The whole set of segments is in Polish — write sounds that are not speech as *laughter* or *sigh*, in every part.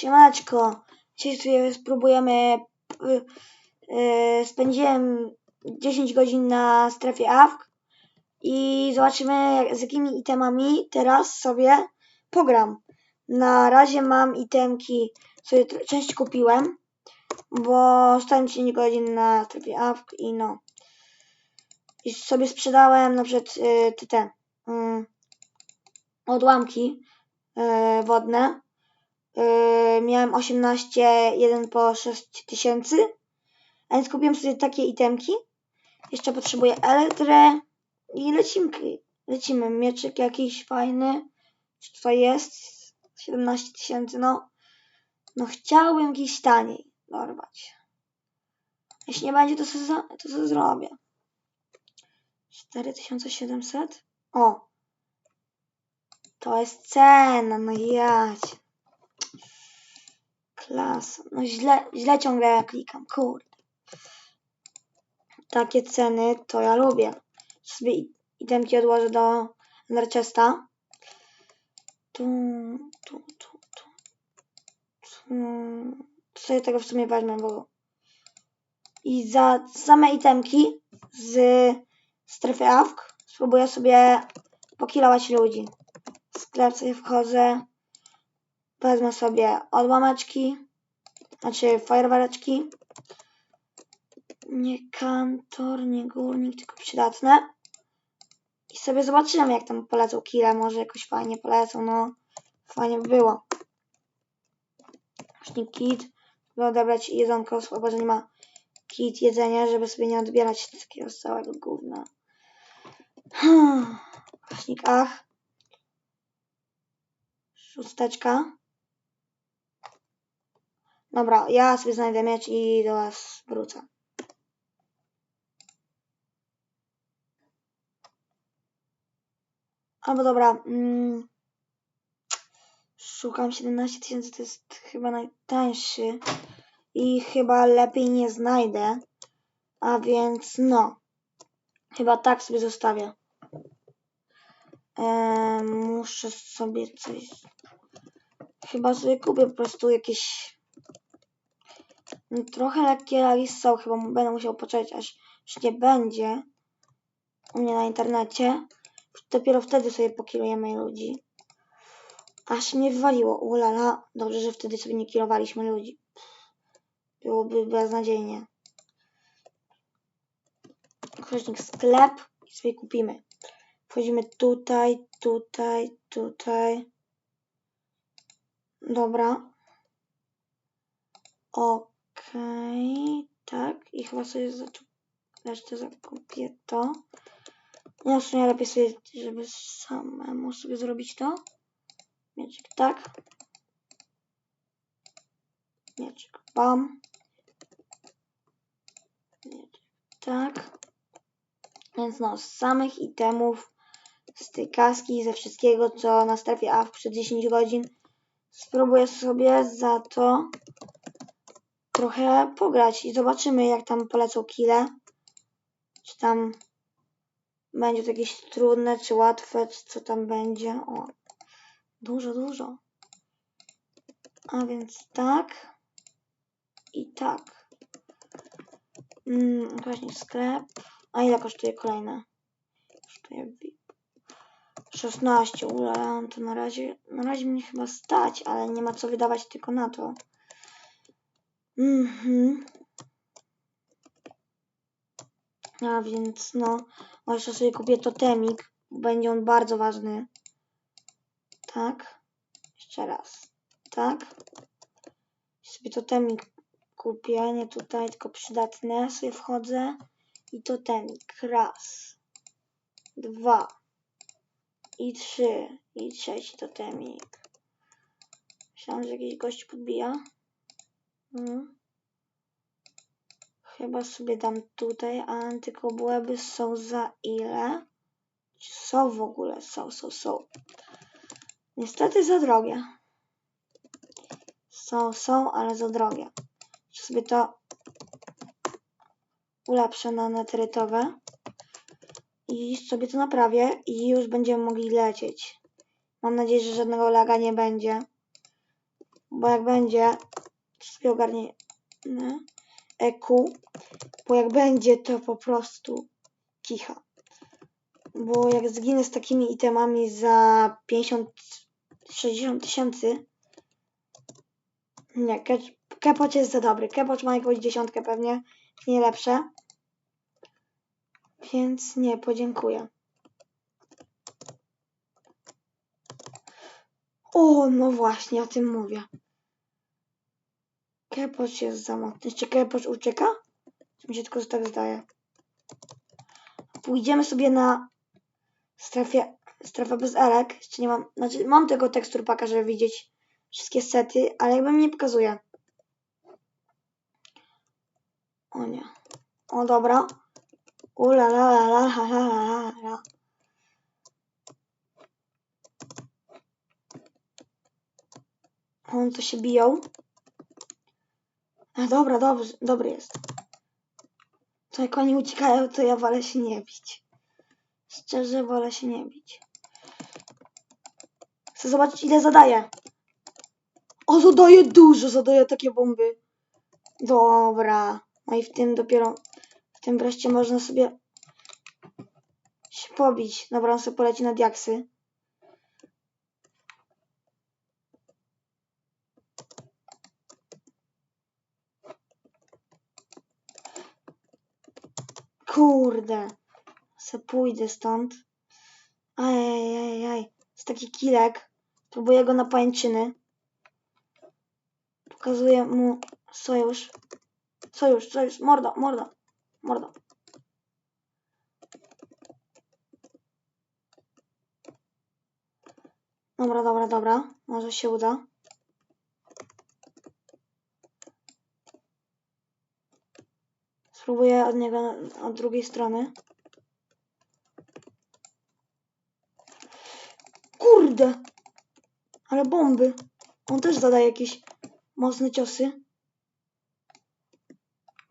Siemaneczko. Dzisiaj sobie spróbujemy. y, y, spędziłem 10 godzin na strefie AWK i zobaczymy z jakimi itemami teraz sobie pogram. Na razie mam itemki, sobie część kupiłem, bo stałem 10 godzin na strefie AWK i no. I sobie sprzedałem na przykład y, te, te y, odłamki y, wodne. Yy, miałem 18, jeden po 6 tysięcy. A więc kupiłem sobie takie itemki. Jeszcze potrzebuję elektrę i lecimy. Lecimy. Mieczyk jakiś fajny. Czy to jest? 17 tysięcy, no. No chciałbym jakiś taniej dorwać. Jeśli nie będzie, to co, za- to co zrobię? 4700? O! To jest cena, no jać. Klasa. No źle, źle ciągle klikam, kurde. Takie ceny to ja lubię. Sobie itemki odłożę do Enderchesta. Tu, tu, tu, tu. tu. Sobie tego w sumie weźmę, bo... I za same itemki z strefy AWK spróbuję sobie pokilować ludzi. W sklep sobie wchodzę. Wezmę sobie odłameczki, znaczy fajerwereczki. Nie kantor, nie górnik, tylko przydatne. I sobie zobaczymy, jak tam polecą kile. Może jakoś fajnie polecą, no. Fajnie by było. Właśnie kit. By odebrać jedzonko, słabo, że nie ma kit jedzenia, żeby sobie nie odbierać takiego całego gówna. Hmm. Właśnie ach. Szósteczka. Dobra, ja sobie znajdę miecz i do was wrócę. Albo dobra. Mm, szukam 17 tysięcy, to jest chyba najtańszy. I chyba lepiej nie znajdę. A więc no. Chyba tak sobie zostawię. Eee, muszę sobie coś... Chyba sobie kupię po prostu jakieś... Trochę lekkie lagi są, chyba będę musiał poczekać aż, aż nie będzie u mnie na internecie. Dopiero wtedy sobie pokierujemy ludzi. Aż mnie wywaliło, ulala. Dobrze, że wtedy sobie nie kierowaliśmy ludzi. Byłoby beznadziejnie. Koźnik sklep i sobie kupimy. Wchodzimy tutaj, tutaj, tutaj. Dobra. Okej, tak. I chyba sobie zaczął resztę zakupię to. Nie, w sumie lepiej sobie, żeby samemu sobie zrobić to. Mieczyk tak. Mieczyk bam. Mieczyk tak. Więc no, z samych itemów, z tej kaski, ze wszystkiego, co na strefie AW przed 10 godzin, spróbuję sobie za to trochę pograć i zobaczymy, jak tam polecą kile. Czy tam będzie to jakieś trudne, czy łatwe, czy co tam będzie. O, dużo, dużo. A więc tak i tak. Mm, właśnie sklep. A ile kosztuje kolejne? Kosztuje VIP. 16, ula, to na razie, na razie mnie chyba stać, ale nie ma co wydawać tylko na to. Mhm. A więc no, może sobie kupię totemik, będzie on bardzo ważny. Tak. Jeszcze raz. Tak. Sobie totemik kupię, nie tutaj, tylko przydatne. Sobie wchodzę i totemik. Raz. Dwa. I trzy. I trzeci totemik. Myślałam, że jakiś gość podbija. Mhm. Chyba sobie dam tutaj, a antykobłęby są za ile? Czy są w ogóle? Są, są, są. Niestety za drogie. Są, są, ale za drogie. Czy sobie to ulepszę na netrytowe i sobie to naprawię i już będziemy mogli lecieć. Mam nadzieję, że żadnego laga nie będzie. Bo jak będzie, sobie ogarnie EQ, bo jak będzie, to po prostu kicha. Bo jak zginę z takimi itemami za 50-60 tysięcy, nie, Ke- jest za dobry. Kepoć ma jakąś dziesiątkę pewnie, nie lepsze. Więc nie, podziękuję. O, no właśnie, o tym mówię. Kepoś jest zamotny. Kepoś ucieka? Czy mi się tylko tak zdaje? Pójdziemy sobie na strefie, strefę bez elek. Jeszcze nie mam, znaczy mam tego tekstur paka, żeby widzieć wszystkie sety, ale jakby mi nie pokazuje. O nie. O dobra. Ula la la la la la la la. On to się biją. A dobra, dobrze, dobry jest. To jak oni uciekają, to ja wolę się nie bić. Szczerze wolę się nie bić. Chcę zobaczyć ile zadaje. O, zadaje dużo, zadaje takie bomby. Dobra. No i w tym dopiero, w tym wreszcie można sobie się pobić. Dobra, on sobie poleci na diaksy. Kurde. Se pójdę stąd. Ajajajaj. Jest taki kilek. Próbuję go na pajęczyny. Pokazuję mu sojusz. Sojusz, sojusz. Mordo, mordo. Mordo. Dobra, dobra, dobra. Może się uda. Spróbuję od niego od drugiej strony. Kurde! Ale bomby. On też zadaje jakieś mocne ciosy.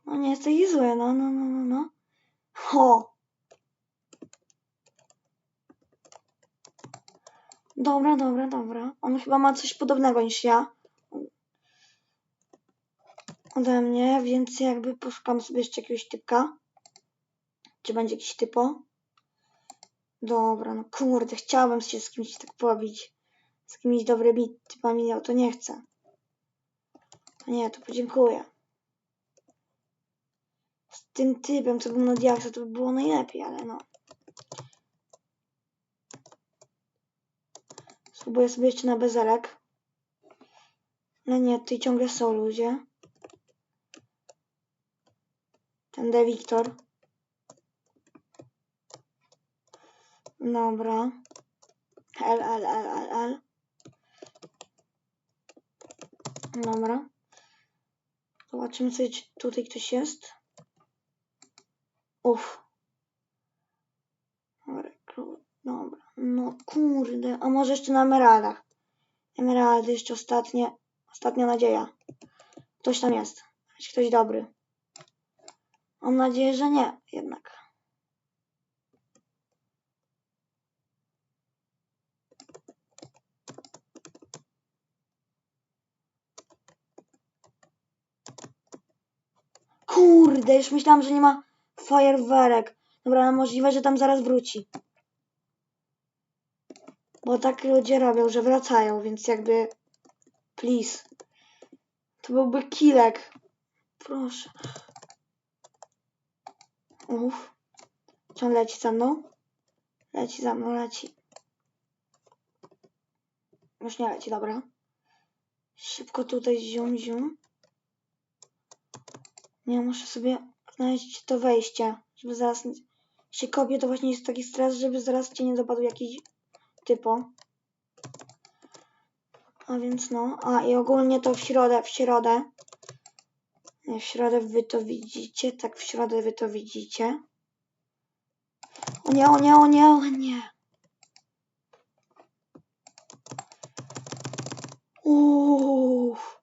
No nie jest zły, no, no, no, no, no. Ho! Dobra, dobra, dobra. On chyba ma coś podobnego niż ja. Ode mnie, więc jakby poszukam sobie jeszcze jakiegoś typka. Czy będzie jakiś typo? Dobra, no kurde, chciałabym się z kimś tak pobić. Z kimś dobrymi typami, no to nie chcę. To nie, to podziękuję. Z tym typem, co był na to by było najlepiej, ale no. Spróbuję sobie jeszcze na bezelek. No nie, tutaj ciągle są ludzie. De Wiktor. Dobra. L, L, L, L, L. Dobra. Zobaczymy sobie, czy tutaj ktoś jest. Uff. Rekrut. Dobra. No kurde. A może jeszcze na emeraldach. Emeraldy jeszcze ostatnie. Ostatnia nadzieja. Ktoś tam. Jest ktoś dobry. Mam nadzieję, że nie. Jednak. Kurde, już myślałam, że nie ma fajerwerek. Dobra, ale możliwe, że tam zaraz wróci. Bo tak ludzie robią, że wracają, więc jakby... Please. To byłby kilek. Proszę. Uff. Czy on leci za mną? Leci za mną, leci. Już nie leci, dobra. Szybko tutaj zium, zium. Nie, muszę sobie znaleźć to wejście, żeby zaraz nie- się kopię, to właśnie jest taki stres, żeby zaraz cię nie dopadł jakiś typo. A więc no, a i ogólnie to w środę, w środę. W środę wy to widzicie, tak w środę wy to widzicie. O nie, o nie, o nie, o nie. Uff.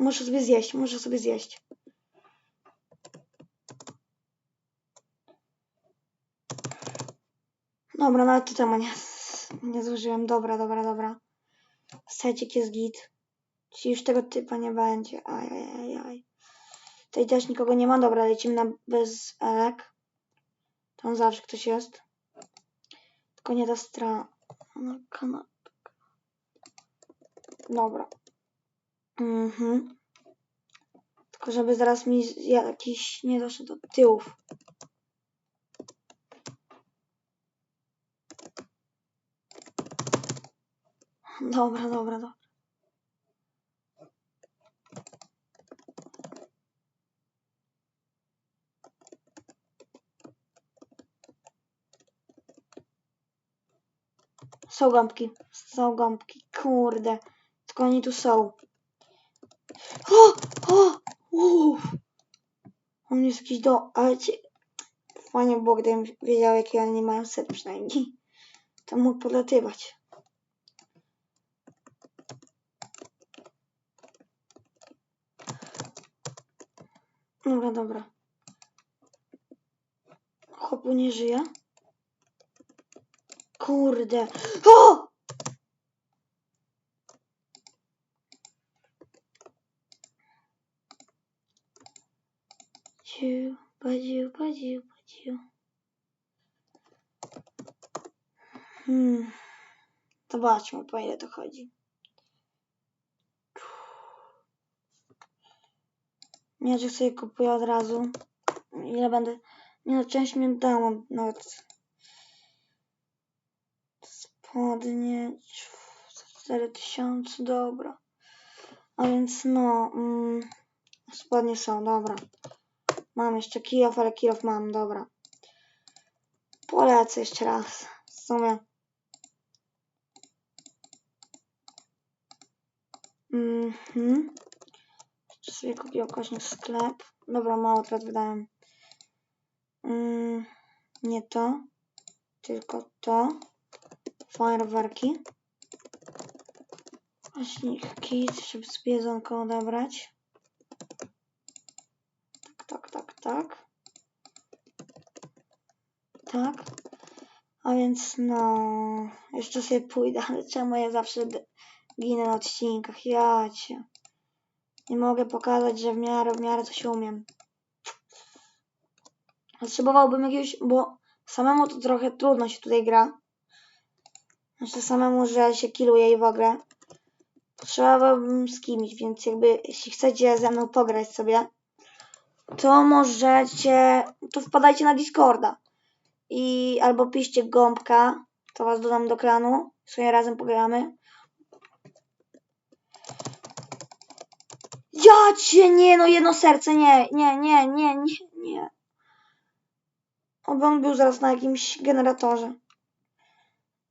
Muszę sobie zjeść, muszę sobie zjeść. Dobra, nawet to temu nie, *laughs* nie zużyłem. Dobra, dobra, dobra. Secik jest git. Czyli już tego typa nie będzie. Ajajajaj. Tutaj też nikogo nie ma. Dobra, lecimy na bez elek. Tam zawsze ktoś jest. Tylko nie ta strona. Kanapka. Dobra. Mhm. Tylko żeby zaraz mi jakiś nie doszedł do tyłów. Dobra, dobra, dobra. Są gąbki. Są gąbki. Kurde. Tylko oni tu są. O! O! Uff. On jest jakiś do... Ale ci... Fajnie było, gdybym wiedział, jakie oni mają set przynajmniej. To mógł podlatywać. Dobra, dobra. Chłopu nie żyje. Kurde. O! Ciu, badziu, badziu, badziu. Hmm. Zobaczmy, po ile to chodzi. Mieczek sobie kupuję od razu. Ile będę... Nie no, część mi dałam nawet. Spodnie... 4000, dobra. A więc no... Mm, spodnie są, dobra. Mam jeszcze kilof, ale kilof mam, dobra. Polecę jeszcze raz. W sumie. Mhm. Jeszcze sobie kupię kośnik sklep. Dobra, mało teraz wydałem. Mm, nie to. Tylko to. Fajerwerki. Kit, żeby z biedzonką odebrać. Tak, tak, tak, tak. Tak. A więc no, jeszcze sobie pójdę, ale czemu ja zawsze ginę na odcinkach? Ja cię. Nie mogę pokazać, że w miarę, w miarę coś umiem. Potrzebowałbym jakiegoś, bo samemu to trochę trudno się tutaj gra. Znaczy samemu, że się killuje i w ogóle. Potrzebowałbym z kimś, więc jakby jeśli chcecie ze mną pograć sobie, to możecie, to wpadajcie na Discorda. I albo piszcie gąbka, to was dodam do klanu, sobie razem pogramy. Ja cię, nie no, jedno serce, nie, nie, nie, nie, nie, nie. Oby on był zaraz na jakimś generatorze.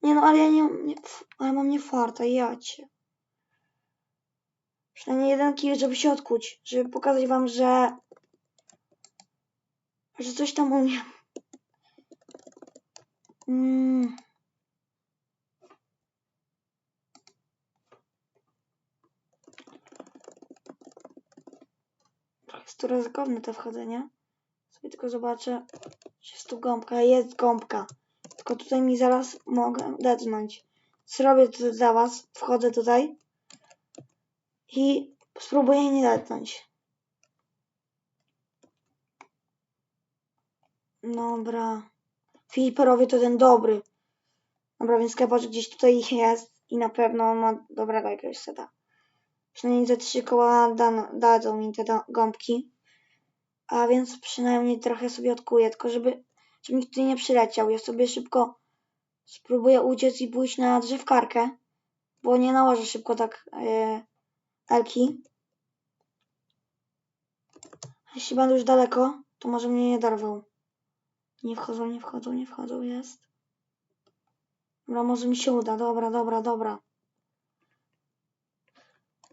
Nie no, ale ja nie, nie ale mam nie farta, ja cię. Przynajmniej jeden kill, żeby się odkuć, żeby pokazać wam, że że coś tam umiem. Mm. Jest tu ryzykowne to wchodzenie. Sobie tylko zobaczę, czy jest tu gąbka. Jest gąbka. Tylko tutaj mi zaraz mogę detnąć. Zrobię to dla was. Wchodzę tutaj. I spróbuję nie detnąć. Dobra. Filiperowie to ten dobry. Dobra, więc Kepoczy gdzieś tutaj jest i na pewno ma dobrego jakiegoś seta. Przynajmniej za trzy koła da, dadzą mi te gąbki. A więc przynajmniej trochę sobie odkuję, tylko żeby, żeby mi tutaj nie przyleciał. Ja sobie szybko spróbuję uciec i pójść na drzewkarkę, bo nie nałożę szybko tak yy, elki. A Jeśli będę już daleko, to może mnie nie dorwał. Nie wchodzą, nie wchodzą, nie wchodzą, jest. Dobra, może mi się uda. Dobra, dobra, dobra.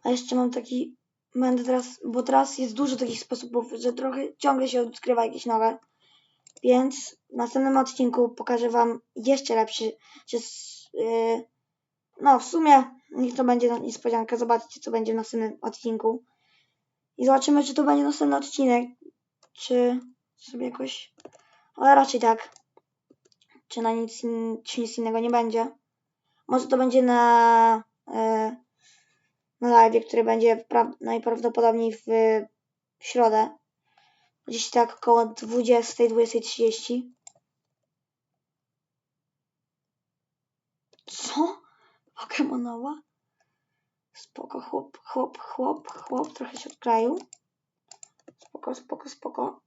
A jeszcze mam taki. Będę teraz. Bo teraz jest dużo takich sposobów, że trochę ciągle się odkrywa jakieś nowe. Więc w następnym odcinku pokażę Wam jeszcze lepszy. Yy, no, w sumie niech to będzie niespodzianka. Zobaczcie, co będzie w następnym odcinku. I zobaczymy, czy to będzie następny odcinek. Czy sobie jakoś. Ale raczej tak. Czy na nic, in- czy nic innego nie będzie. Może to będzie na. Yy, na live, który będzie pra- najprawdopodobniej w, w środę. Gdzieś tak około 20, 20.30. Co? Pokemonowa? Spoko, chłop, chłop, chłop, chłop, trochę się odkleił. Spoko, spoko, spoko.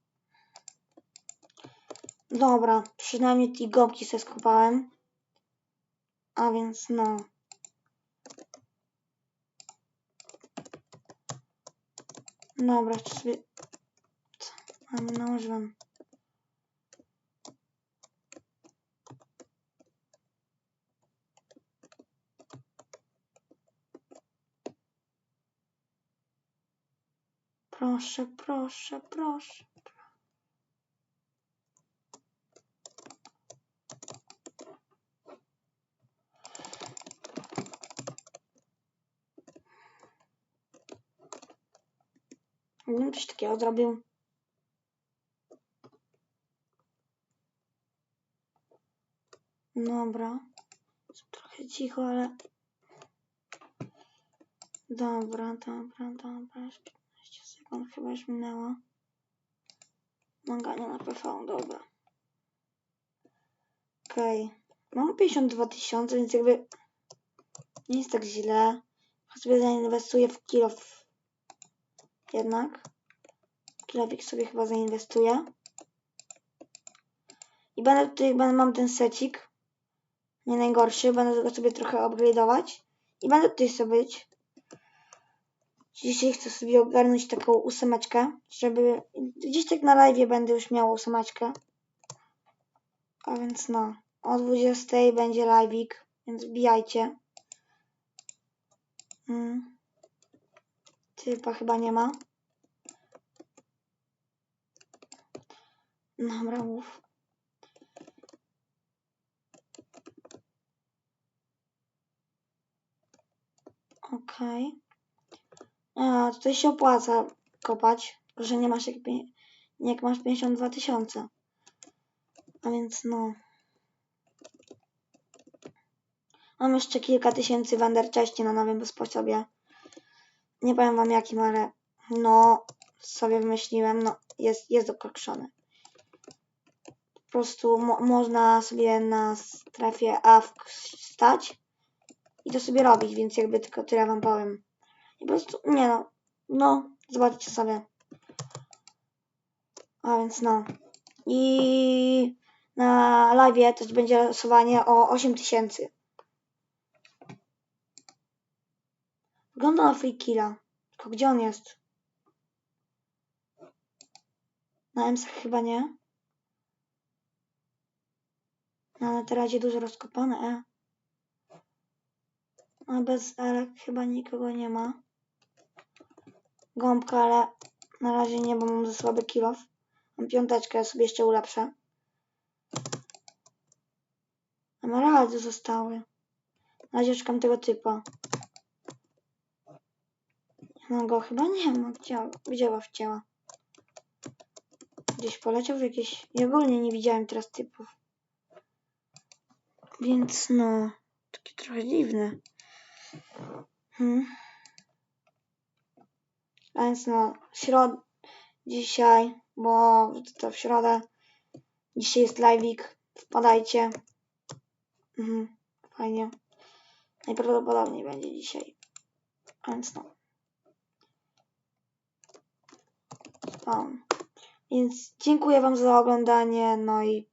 Dobra, przynajmniej te gąbki sobie skupałem. A więc no. Dobra, jeszcze sobie... Nałożyłem. Proszę, proszę, proszę. Gdybym coś takiego zrobił. Dobra. Trochę cicho, ale... Dobra, dobra, dobra. Już 15 sekund chyba już minęło. Nagania na PV, dobra. Okej. Mam 52 tysiące, więc jakby nie jest tak źle. Chyba sobie zainwestuję w kilof. Jednak. Kilowik sobie chyba zainwestuję. I będę tutaj, będę, mam ten secik. Nie najgorszy, będę go sobie trochę upgrade'ować. I będę tutaj sobie być. Dzisiaj chcę sobie ogarnąć taką ósemeczkę, żeby gdzieś tak na live będę już miał ósemeczkę. A więc no, o 20 będzie live'ik, więc wbijajcie. Mm. Typa chyba nie ma. Dobra, mów. Okej. A, tutaj się opłaca kopać, że nie masz jak, jak masz 52 tysiące. A więc no. Mam jeszcze kilka tysięcy w na nowym sposobie. Nie powiem wam jakim, ale no sobie wymyśliłem, no jest, jest dokokszony. Po prostu mo można sobie na strefie AFK stać i to sobie robić, więc jakby tylko tyle wam powiem. I po prostu, nie no, no, zobaczcie sobie. A więc no. I na live też będzie losowanie o 8000. Wygląda na free killa. Tylko gdzie on jest? Na EMS chyba nie. Na terazie dużo rozkopane, e. A bez Elek chyba nikogo nie ma. Gąbka, ale na razie nie, bo mam za słaby kilof. Mam piąteczkę, ja sobie jeszcze ulepszę. Emeraldy zostały. Na razie szukam tego typa. No go chyba nie ma. Gdzie, gdzie go wcięła? Gdzieś poleciał w jakieś... Ja ogólnie nie widziałem teraz typów. Więc no... Takie trochę dziwne. Hmm. Więc no... Środ... Dzisiaj, bo to w środę. Dzisiaj jest live'ik. Wpadajcie. Mhm. Fajnie. Najprawdopodobniej będzie dzisiaj. Więc no. Spawn. Więc dziękuję Wam za oglądanie, no i